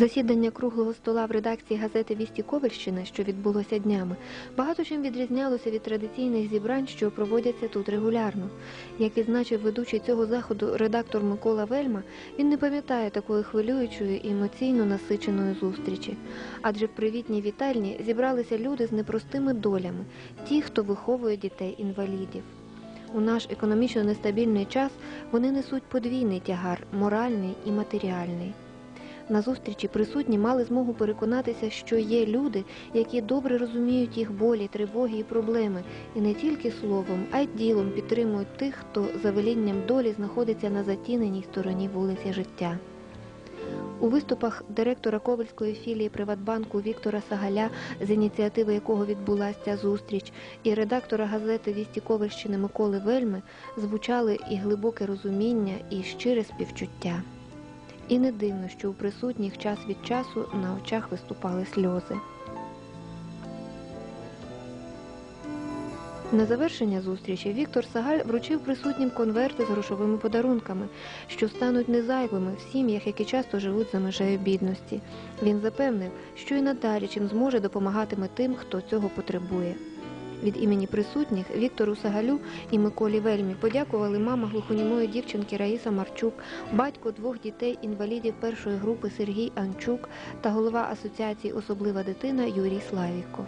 Засідання круглого стола в редакції газети Вісті Ковальщини, що відбулося днями, багато чим відрізнялося від традиційних зібрань, що проводяться тут регулярно. Як відзначив ведучий цього заходу редактор Микола Вельма, він не пам'ятає такої хвилюючої і емоційно насиченої зустрічі. Адже в привітній вітальні зібралися люди з непростими долями, ті, хто виховує дітей-інвалідів. У наш економічно нестабільний час вони несуть подвійний тягар моральний і матеріальний. На зустрічі присутні мали змогу переконатися, що є люди, які добре розуміють їх болі, тривоги і проблеми, і не тільки словом, а й ділом підтримують тих, хто за велінням долі знаходиться на затіненій стороні вулиці життя. У виступах директора Ковальської філії Приватбанку Віктора Сагаля, з ініціативи якого відбулася ця зустріч, і редактора газети Вісті Ковальщини Миколи Вельми звучали і глибоке розуміння, і щире співчуття. І не дивно, що у присутніх час від часу на очах виступали сльози. На завершення зустрічі Віктор Сагаль вручив присутнім конверти з грошовими подарунками, що стануть незайвими в сім'ях, які часто живуть за межею бідності. Він запевнив, що і надалі чим зможе допомагатиме тим, хто цього потребує. Від імені присутніх Віктору Сагалю і Миколі Вельмі подякували мама глухонімої дівчинки Раїса Марчук, батько двох дітей-інвалідів першої групи Сергій Анчук та голова асоціації Особлива дитина Юрій Славіков.